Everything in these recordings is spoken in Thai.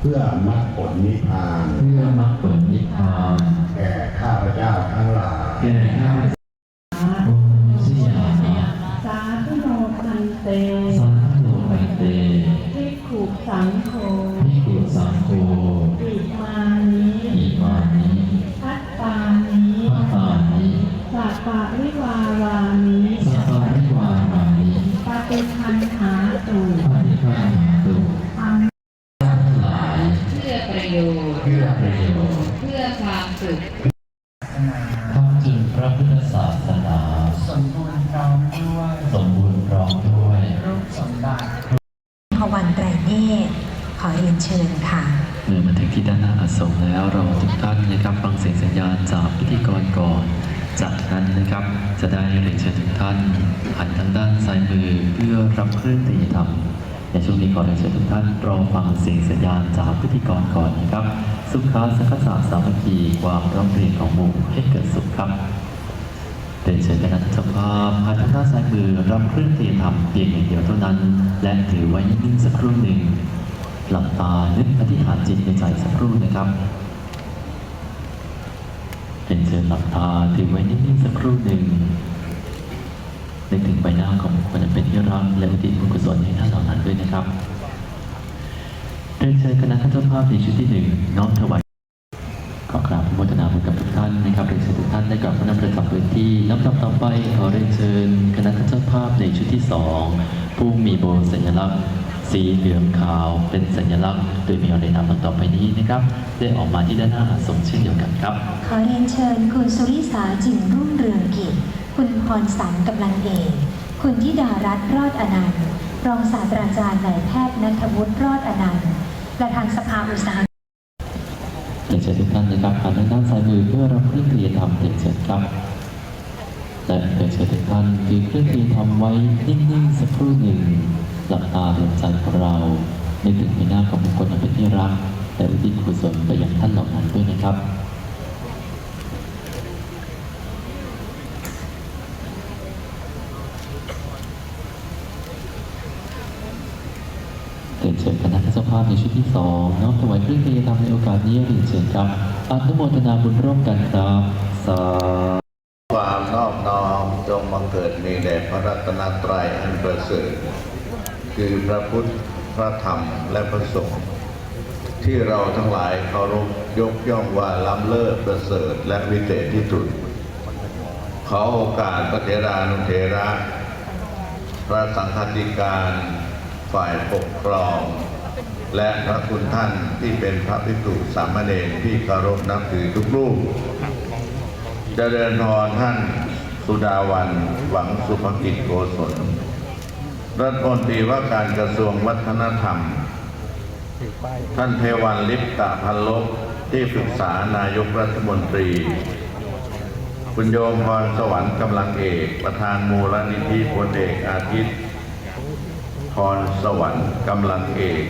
เพื่อมรรคผลนิพพานเพื่อมรรคผลนิพพานแก่ข้าพเจ้าทั้งหลายแก่ข้าพเจ้าองค์ที่ยามาสาธุโนพันเตสาธุโนไปเตภิกขุสังโฆพิกุสังโฆอิมา นั้นนะครับ จะได้เรียนเชิญทุกท่านหันทางด้านซ้ายมือเพื่อรับเครื่องตีธรรมในช่วงนี้ขอเรียนเชิญทุกท่านรอฟังเสียงสัญญาณจากพิธีกรก่อนนะครับ สุขาสังคสะสามัคคีความร้องเรียนของหมู่ให้เกิดสุขครับเรียนเชิญคณะเจ้าภาพหันทางด้านซ้ายมือรับเครื่องตีธรรมเพียงอย่างเดียวเท่านั้น และถือไว้นิ่งสักครู่หนึ่งหลับตานึกอธิษฐานจิตในใจสักครู่นะครับ เป็นเชิญหลับตาถือไว้นิ่งๆสักครู่หนึ่งนึกถึงใบหน้าของคนเป็นที่รักและอุทิศบุญกุศลให้ท่านเหล่านั้นด้วยนะครับเรียนเชิญคณะท่านเจ้าภาพในชุดที่หนึ่งน้อมถวายขอกราบอนุโมทนาบุญกับทุกท่านนะครับเรียนเชิญทุกท่านได้กลับพระนประจำพื้นที่ลำดับต่อไปขอเรียนเชิญคณะท่านเจ้าภาพในชุดที่สองผู้มีโบสัญลักษณ์ สีเหลืองขาวเป็นสัญลักษณ์ โดยมีอะไรนามดังต่อไปนี้นะครับ ได้ออกมาที่ด้านหน้าอาสมเช่นเดียวกันครับ ขอเรียนเชิญคุณสุริสาจิงรุ่งเรืองกิจ คุณพรสันกำลังเอกคุณธิดารัตน์รอดอนันต์รองศาสตราจารย์นายแพทย์นัทวุฒิรอดอนันต์ประธานสภาอุตสาหเรียนเชิญทุกท่านนะครับหันทางด้านซ้ายมือเพื่อรับเครื่องเทียนทำเรียนเชิญครับและเรียนเชิญทุกท่านถือเครื่องเทียนทำไว้นิ่งๆสักครู่หนึ่ง หลับตาดวงใจของเราในถึงใบหน้าของบุคคลอันเป็นที่รักและอุทิศกุศลไปยังท่านเหล่านั้นด้วยนะครับเรียนเชิญคณะเจ้าภาพในชุดที่สองน้อมถวายเครื่องเทียนทำในโอกาสนี้เรียนเชิญครับอนุโมทนาบุญร่วมกันครับสาความนอบน้อมจงบังเกิดมีแด่พระรัตนตรัยอันประเสริฐ คือพระพุทธ พระธรรม และพระสงฆ์ที่เราทั้งหลายเคารพยกย่องว่าล้ำเลิศประเสริฐและวิเศษที่สุด ขอโอกาสพระเถรานุเถระ พระสังฆาธิการ ฝ่ายปกครอง และพระคุณท่านที่เป็นพระภิกษุสามเณรที่เคารพนับถือทุกรูปเจริญพรท่านสุดาวันหวังสุภกิจโกศล รัฐมนตรีว่าการกระทรวงวัฒนธรรม ท่านเทวันลิปตะพันลบที่ปรึกษานายกรัฐมนตรี คุณโยมพรสวรรค์กำลังเอก ประธานมูลนิธิพลเอกอาทิตย์พรสวรรค์กำลังเอก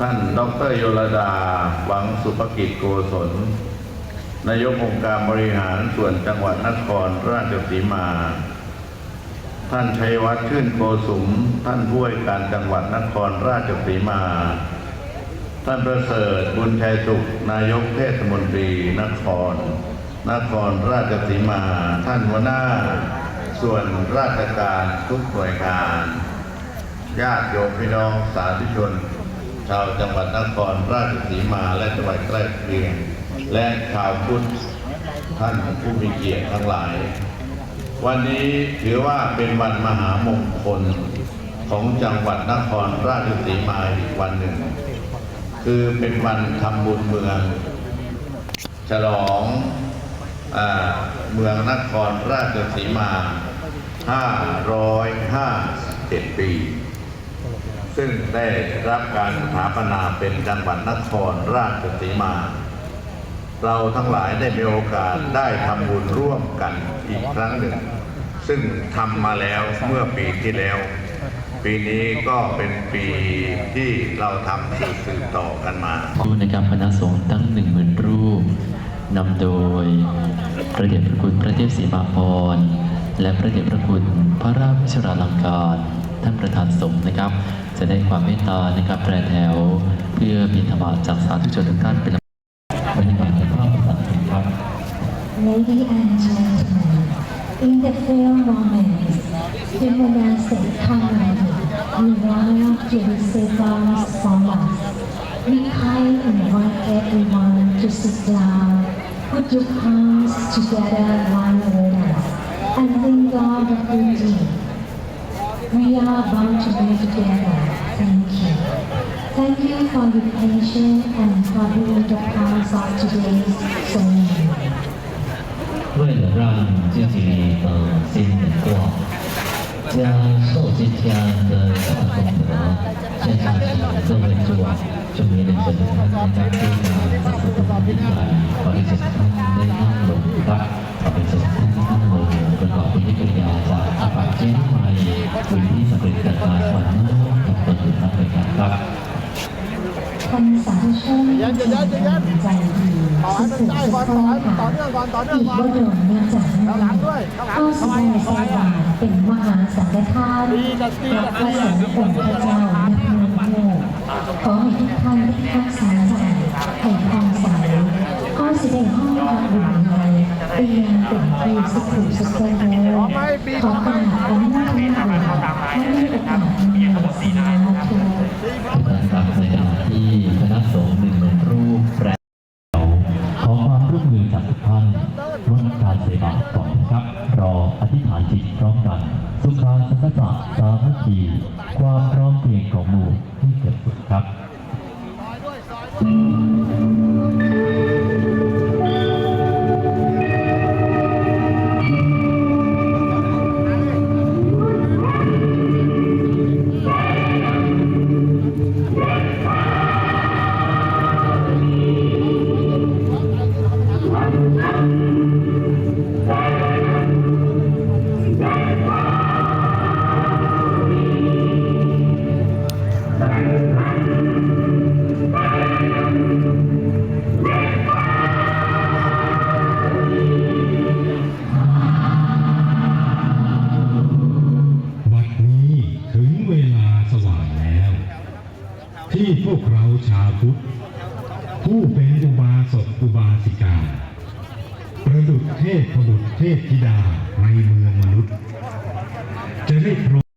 ท่านดรโยลดาหวังสุภกิจโกศลนายกองค์การบริหารส่วนจังหวัดนครราชสีมา ท่านชัยวัฒน์ชื่นโกสุม ท่านผู้ว่าการจังหวัดนครราชสีมา ท่านประเสริฐบุญชัยสุข นายกเทศมนตรีนคร นครราชสีมา ท่านหัวหน้า ส่วนราชการทุกหน่วยงานญาติโยมพี่น้องสาธุชน ชาวจังหวัดนครราชสีมาและจังหวัดใกล้เคียง และชาวพุทธท่านผู้มีเกียรติทั้งหลาย วันนี้ถือว่าเป็นวันมหามงคลของจังหวัดนครราชสีมาอีกวันหนึ่ง คือเป็นวันทำบุญเมือง ฉลองอเมืองนครราชสีมา 557 ปี ซึ่งได้รับการสถาปนาเป็นจังหวัดนครราชสีมา เราทั้งหลายได้มีโอกาสได้ทำบุญร่วมกันอีกครั้งหนึ่ง ซึ่งทำมาแล้วเมื่อปีที่แล้ว ปีนี้ก็เป็นปีที่เราทำสืบๆต่อกันมาคู่นะครับคณะสงฆ์ตั้งหนึ่งหมื่นรูปนำโดยพระเดชพระคุณพระเทพศรีมาพรและพระเดชพระคุณพระราชราลังการท่านประธานสงฆ์นะครับ จะได้ความเมตตานะครับแปรแถว เพื่อบิณฑบาตจากสาธุชนทุกท่านเป็นลำดับ Ladies and gentlemen, in the few moments, the monastic community we want to receive us from us. We kindly invite everyone to sit down, put your palms together one with us, and of the good deed. We are bound to be together. Thank you. Thank you for your patience and for being the part of today's ceremony. 为了让自己的心能过好，将受今天的大功德献上去各位诸位就มีในส่วนของท่านนะครับที่มาสักการะยิ่งใหญ่ขอให้เจ้าท่านได้นั่งลงครับขอเป็นส่วนท่านที่นั่งลงประกอบพิธีกริยาจากอาปากเจ้าใหม่วิธีสำเร็จจากการฝันน้อมกับตนถึงนักไปกันครับ ท่านสาธุชนใจดี สุดสุดสุดโทษค่ะอีกบทหนึ่งมาจากนั้นก็แสดงสวาเป็นมหาสังฆทานรับพระสงฆ์องค์พระเจ้านักเมืองโลกขอให้ทุกท่านได้รักษาใจให้ทองใสก็แสดงห้องพักบุญในไปยังเป็นผู้สุขุสุขโตขอกราบขอให้ท่านทั้งหลายให้ได้โอกาสนี้สาธุนะ ผู้เป็นอุบาสกอุบาสิกา ประดุจเทพบุตรเทพธิดาในเมืองมนุษย์ จะได้พรโร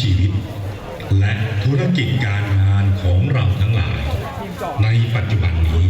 ชีวิต และธุรกิจการงานของเราทั้งหลาย ในปัจจุบันนี้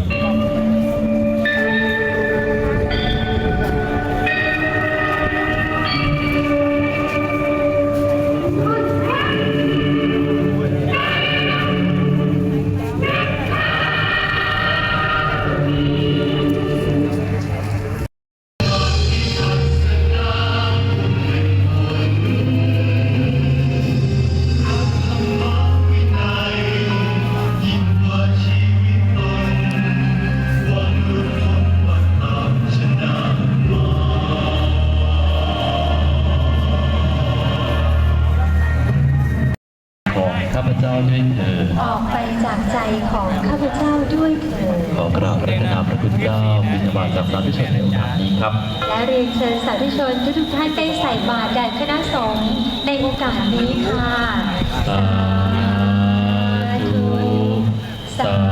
ส่บาตรแด่คณะสงฆ์ในโอกาสนี้ค่ะ สาธุสาธุ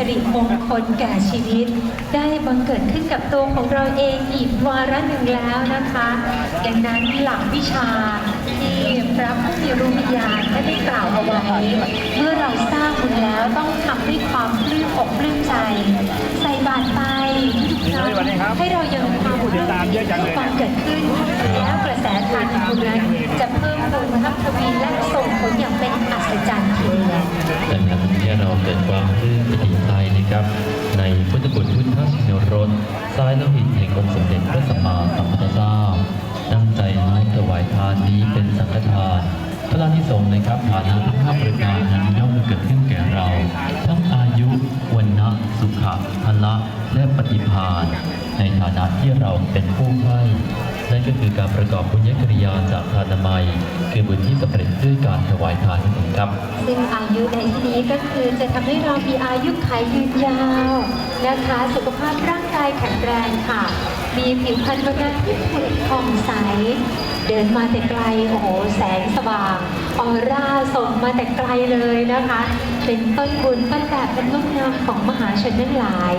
สิริมงคลแก่ชีวิต ได้บังเกิดขึ้นกับตัวของเราเองอีกวาระหนึ่งแล้วนะคะดังนั้นหลักวิชาที่พระผู้มีรูปวิญญาณได้กล่าวเอาไว้เมื่อเราสร้างบุญแล้วต้องทำด้วยความปลื้มอกปลื้มใจ ใส่บาตรไปให้เรายังความปลื้มที่ความเกิดขึ้นแล้วกระแสทานบุญนั้นจะเพิ่มพูนทับทวีและส่งผลอย่างเป็นอัศจรรย์ทีเดียวดังนั้นที่เราเกิดความปลื้ม ครับ ในพุทธบุตรพุทธชินรสสายโลหิตแห่งองค์สมเด็จพระสัมมาสัมพุทธเจ้าตั้งใจน้อมถวายทานนี้เป็นสังฆทาน พระลานิสงส์นะครับฐานะทั้งห้าประการนั้นย่อมเกิดขึ้นแก่เรา ทั้งอายุวันนะสุขะพละและปฏิภาณในฐานะที่เราเป็นผู้ให้ นั่นก็คือการประกอบบุญญกริยาจากทานามัย คือบุญที่สำเร็จด้วยการถวายทานนั่นเองครับ ซึ่งอายุในที่นี้ก็คือจะทำให้เรามีอายุขัยยืนยาวนะคะ สุขภาพร่างกายแข็งแรงค่ะ มีผิวพรรณวันนั้นที่ผุดผ่องใส เดินมาแต่ไกลโอ้โหแสงสว่างออร่าส่งมาแต่ไกลเลยนะคะ เป็นต้นบุญต้นแบบเป็นลูกนามของมหาชนทั้งหลาย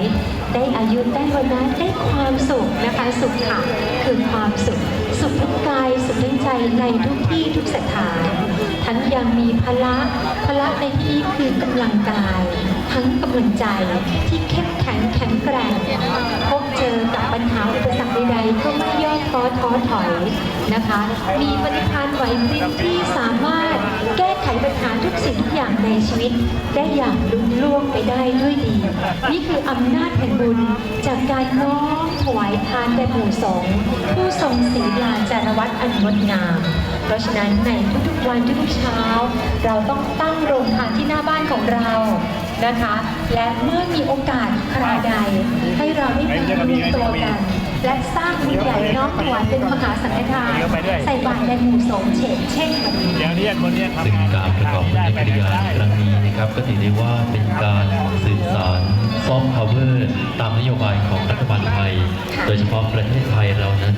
ได้อายุได้วันนะได้ความสุขนะคะสุขค่ะคือความสุข สุขทั้งกายสุขทั้งใจในทุกที่ทุกสถาน ทั้งยังมีพละพละในที่คือกำลังกาย ทั้งกำลังใจที่เข้มแข็งแข็งแกร่งพบเจอกับปัญ ท้อท้อถอยนะคะ มีปฏิภาณไหวพริบที่สามารถแก้ไขปัญหาทุกสิ่งทุกอย่างในชีวิต ได้อย่างลุล่วงไปได้ด้วยดี นี่คืออำนาจแห่งบุญจากการน้อมถวายทานแด่หมู่สงฆ์ผู้ทรงศีลาจารวัตอันงดงาม เพราะฉะนั้นในทุกๆวันทุกๆเช้า เราต้องตั้งโรงทานที่หน้าบ้านของเรานะคะ และเมื่อมีโอกาสคราใด ให้เราได้มารวมตัวกัน และสร้างบุญใหญ่น้อมถวายเป็นมหาสังฆทาน ใส่บาตรในหมู่สงฆ์เช่นเช่นวันนี้เดี๋ยวนี้คนเนี้ยซึ่งทำงานการประกอบบุญญกิริยาในครั้งนี้นะครับ ก็ถือได้ว่าเป็นการสื่อสารซอฟต์พาวเวอร์ตามนโยบายของรัฐบาลไทย โดยเฉพาะประเทศไทยเรานั้น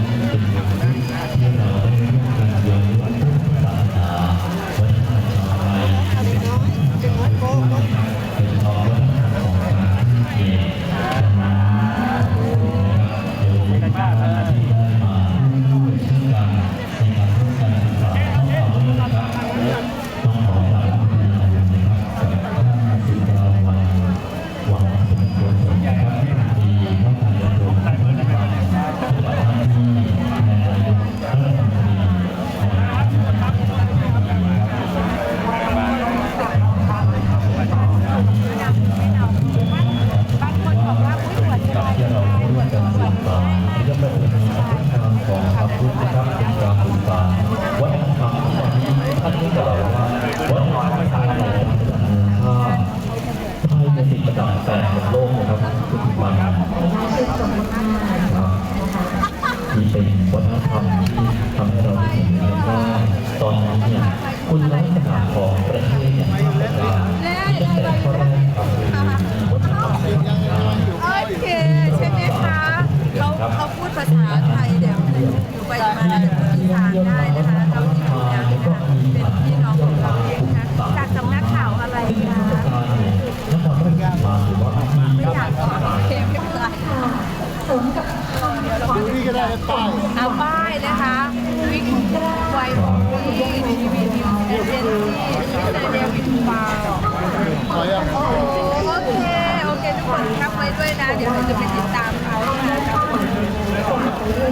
ว้ด้วยนะ เดี๋ยวเราจะไปติดตามเขานะคะ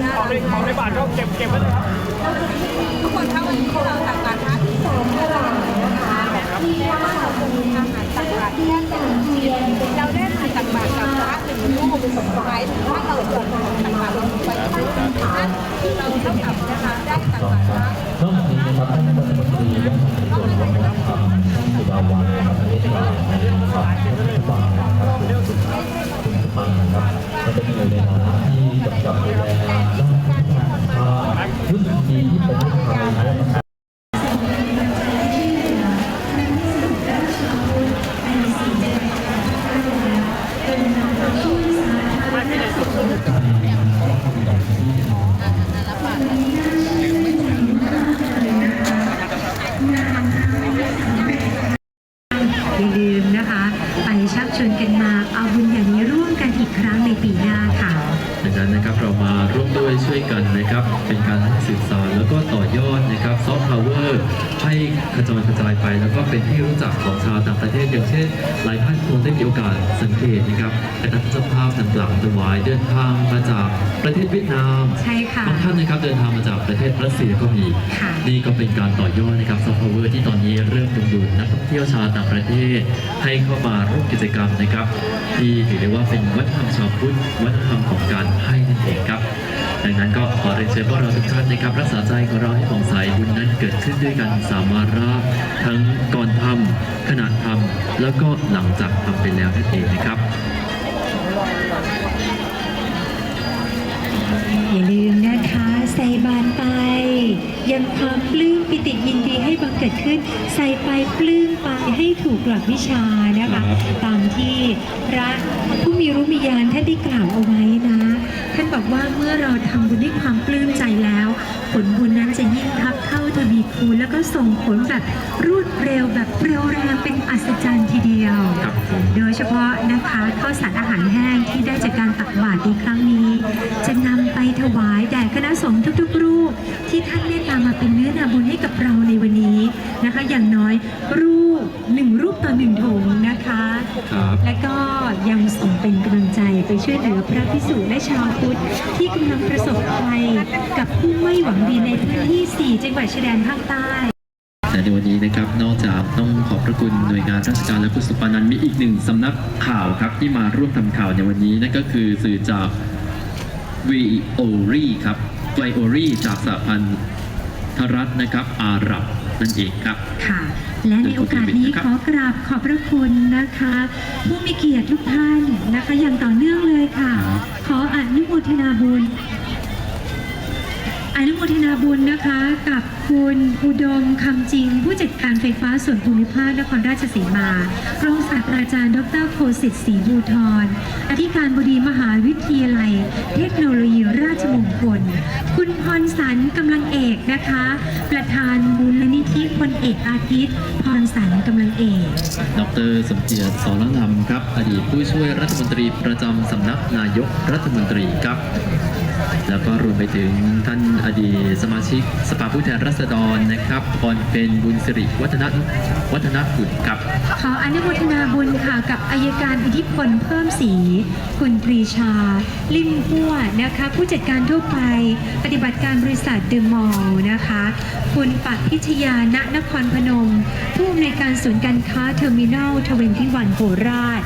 น่าของในของในบาทก็เก็บเก็บไว้เลยครับทุกคนครับวันนี้เราตักบาตรพรที่สองตลาดนะคะที่ว่าเรามีอาหารตักบาตรแค่หนึ่งเทียนเราได้มาตักบาตรกับพระหนึ่งรูปหมายถึงว่าเราจดตักบาตรลงไปที่นั้นที่เราเท่ากับนะคะได้ตักบาตรพระนอกจากนี้นะครับท่านรัฐมนตรีว่าการกระทรวงวัฒนธรรมท่านสุดาวันนะครับท่าวในฝ่ายรัฐบาลนะครับ คุณสุภาพคุณสุภาพนครับก็จะมีเวลาที่กำกับดูแลด้าน เป็นที่รู้จักของชาวต่างประเทศ อย่างเช่น หลายท่านคงได้มีโอกาสสังเกตนะครับคณะเจ้าภาพต่างๆถวายเดินทางมาจากประเทศเวียดนามใช่ค่ะบางท่านนะครับเดินทางมาจากประเทศรัสเซียก็มีค่ะนี่ก็เป็นการต่อยอดนะครับซอฟต์พาวเวอร์ที่ตอนนี้เริ่มดึงดูดนักท่องเที่ยวชาวต่างประเทศ ให้เข้ามาร่วมกิจกรรมนะครับ ที่ถือได้ว่าเป็นวัฒนธรรมชาวพุทธวัฒนธรรมของการให้นั่นเองครับดังนั้นก็ขอเรียนเชิญพวกเราทุกท่านนะครับรักษาใจของเราให้ผ่องใสบุญนั้นเกิดขึ้นด้วยกันสามวาระทั้งก่อนทำขณะทำแล้วก็หลังจากทำไปแล้วนั่นเองนะครับอย่าลืมนะคะใส่บานไป ยังความปลื้มปิติยินดีให้บังเกิดขึ้น ใส่ไปปลื้มไปให้ถูกหลักวิชานะคะครับตามที่พระผู้มีรู้มีญาณท่านได้กล่าวเอาไว้นะ ท่านบอกว่าเมื่อเราทำบุญด้วยความปลื้มใจแล้ว ผลบุญนั้นจะยิ่งทับเท่าทวีคูณแล้วก็ส่งผลแบบรวดเร็วแบบเร็วแรงเป็นอัศจรรย์ทีเดียวครับโดยเฉพาะนะคะข้าวสารอาหารแห้งที่ได้จากการตักบาตรในครั้งนี้ จะนำไปถวายแด่คณะสงฆ์ทุกๆ รูป ที่ท่านเมตตามาเป็นเนื้อนาบุญให้กับเราในวันนี้นะคะ อย่างน้อยรูปหนึ่งรูปต่อหนึ่งถุงนะคะครับและก็ยังส่งเป็นกำลังใจ ไปช่วยเหลือพระพิสุและชาวพุทธที่กำลังประสบภัยกับผู้ไม่หวังดีในพื้นที่ 4 จังหวัดชายแดนภาคใต้แต่ในวันนี้นะครับนอกจากต้องขอบพระคุณหน่วยงานราชการและผู้สุปานันมีอีกหนึ่งสำนักข่าวครับที่มาร่วมทำข่าวในวันนี้นั่นก็คือสื่อจาก v o r i ครับ v o r i จากสหพันธรัฐนะครับอาหรับ นั่นเองครับ ค่ะ และในโอกาสนี้ขอกราบขอบพระคุณนะคะ ผู้มีเกียรติทุกท่านนะคะ อย่างต่อเนื่องเลยค่ะครับขออนุโมทนาบุญ อนุโมทนาบุญนะคะกับคุณอุดมคำจริง ผู้จัดการไฟฟ้าส่วนภูมิภาคนครราชสีมารองศาสตราจารย์ ดรโคสิทธิ์ศรีบูทรอธิการบดีมหาวิทยาลัย เทคโนโลยีราชมงคล คุณพรสันกำลังเอกนะคะ ประธานมูลนิธิพลเอกอาทิตย์ พรสันกำลังเอก ดรสมเกียรติสรนำครับ อดีตผู้ช่วยรัฐมนตรีประจำสำนักนายกรัฐมนตรีครับ แล้วก็รวมไปถึงท่านอดีตสมาชิกสภาผู้แทนราษฎรนะครับพรเป็นบุญสิริวัฒนวัฒนกุลครับขออนุโมทนาบุญค่ะกับอายการอิทธิพลเพิ่มสีคุณปรีชา ลิมพั่วนะคะผู้จัดการทั่วไป ปฏิบัติการบริษัทเดอะมอลล์นะคะ คุณปักพิชยาณนครพนม ผู้อำนวยการศูนย์การค้าเทอร์มินอลทเวนตี้วันโคราช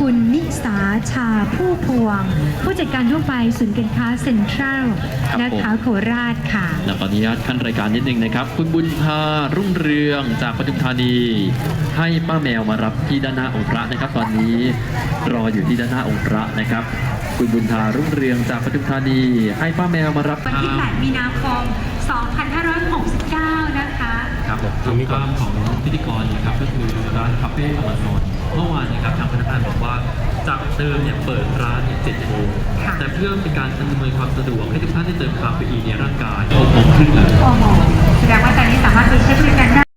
คุณนิสาชาผู้พวง ผู้จัดการทั่วไปศูนย์การค้าเซ็นทรัลครับนะคะผมโคราชค่ะ แล้วขออนุญาตขั้นรายการนิดนึงนะครับ คุณบุญพารุ่งเรืองจากปทุมธานี ให้ป้าแมวมารับที่ด้านหน้าองค์พระนะครับ ตอนนี้รออยู่ที่ด้านหน้าองค์พระนะครับ คุณบุญพารุ่งเรืองจากปทุมธานี ให้ป้าแมวมารับวันที่ 8 มีนาคม 2569 นะคะ ครับผมตรงนี้ความของพิธีกรนะครับก็คือร้านคาเฟ่อมซอน เมื่อวานนะครับทางพนักงานบอกว่าจากเติมเนี่ยเปิดร้านเนเจ็ดโมงแต่เพื่อเป็นการอำนวยความสะดวกให้ทุกท่านได้เติมคาเฟอีนในร่างกายหกโมงครึ่งเลยโอ้โหแสดงว่าตอนนี้สามารถไปเช็บริการได้